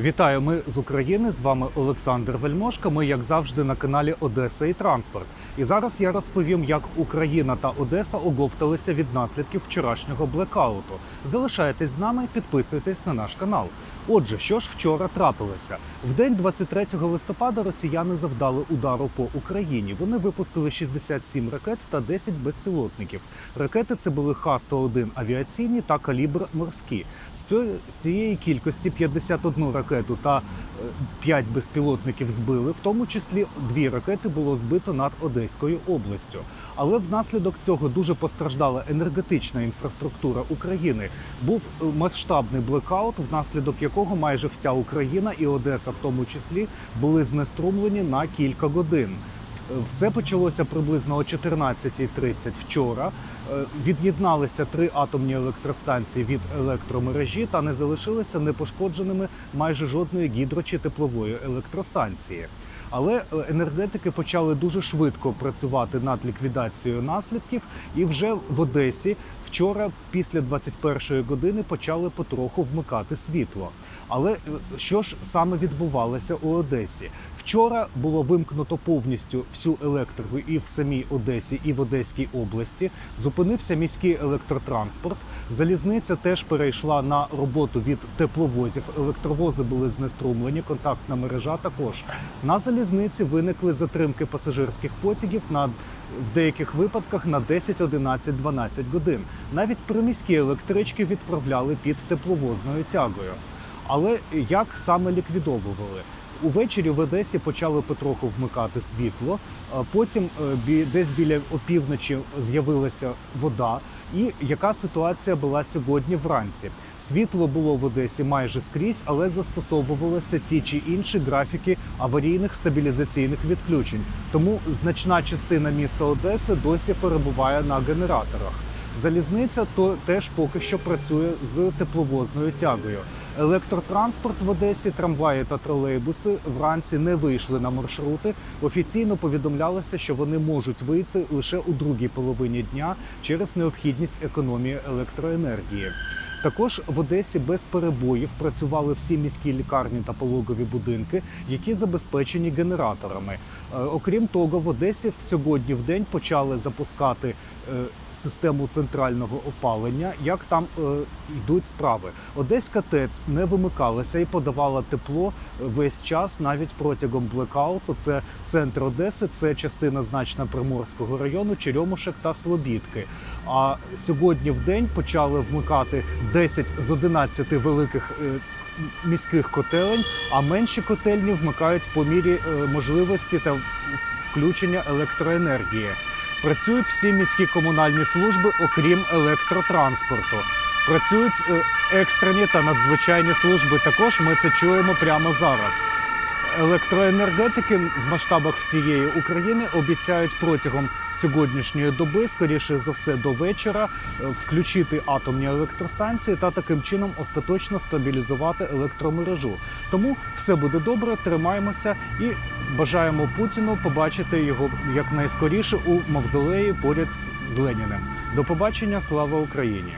Вітаю, ми з України. З вами Олександр Вельмошка. Ми, як завжди, на каналі Одеса і Транспорт. І зараз я розповім, як Україна та Одеса оговталися від наслідків вчорашнього блекауту. Залишайтесь з нами, підписуйтесь на наш канал. Отже, що ж вчора трапилося? В день 23 листопада росіяни завдали удару по Україні. Вони випустили 67 ракет та 10 безпілотників. Ракети це були Х-101 авіаційні та калібр морські. З цієї, кількості 51 ракету та 5 безпілотників збили, в тому числі дві ракети було збито над Одеською областю. Але внаслідок цього дуже постраждала енергетична інфраструктура України. Був е, масштабний блекаут, внаслідок якого майже вся Україна і Одеса, в тому числі, були знеструмлені на кілька годин. Е, Все почалося приблизно о 14.30 вчора. Е, Від'єдналися три атомні електростанції від електромережі та не залишилися непошкодженими майже жодної гідро чи теплової електростанції. Але е, енергетики почали дуже швидко працювати над ліквідацією наслідків, і вже в Одесі вчора, після 21-ї години, почали потроху вмикати світло. Але е, що ж саме відбувалося у Одесі? Вчора було вимкнуто повністю всю електрику і в самій Одесі, і в Одеській області. Зупинився міський електротранспорт. Залізниця теж перейшла на роботу від тепловозів. Електровози були знеструмлені, контактна мережа також. На залізниці виникли затримки пасажирських потягів на в деяких випадках на 10, 11, 12 годин. Навіть приміські електрички відправляли під тепловозною тягою. Але як саме ліквідовували? Увечері в Одесі почали потроху вмикати світло. Потім е, десь біля опівночі з'явилася вода. І яка ситуація була сьогодні вранці? Світло було в Одесі майже скрізь, але застосовувалися ті чи інші графіки аварійних стабілізаційних відключень. Тому значна частина міста Одеси досі перебуває на генераторах. Залізниця то теж поки що працює з тепловозною тягою. Електротранспорт в Одесі, трамваї та тролейбуси вранці не вийшли на маршрути. Офіційно повідомлялося, що вони можуть вийти лише у другій половині дня через необхідність економії електроенергії. Також в Одесі без перебоїв працювали всі міські лікарні та пологові будинки, які забезпечені генераторами. Е, Окрім того, в Одесі сьогодні в день почали запускати е, систему центрального опалення. Як там е, йдуть справи? Одеська ТЕЦ не вимикалася і подавала тепло весь час, навіть протягом блекауту. Це центр Одеси, це частина значна Приморського району, Черемушек та Слобідки. А сьогодні в день почали вмикати 10 з 11 великих. е, Міських котелень, а менші котельні вмикають по мірі е, можливості та включення електроенергії. Працюють всі міські комунальні служби, окрім електротранспорту. Працюють е, екстрені та надзвичайні служби. Також ми це чуємо прямо зараз. Електроенергетики в масштабах всієї України обіцяють протягом сьогоднішньої доби, скоріше за все, до вечора, е, включити атомні електростанції та таким чином остаточно стабілізувати електромережу. Тому все буде добре, тримаємося і бажаємо Путіну побачити його якнайскоріше у мавзолеї поряд з Леніним. До побачення, слава Україні!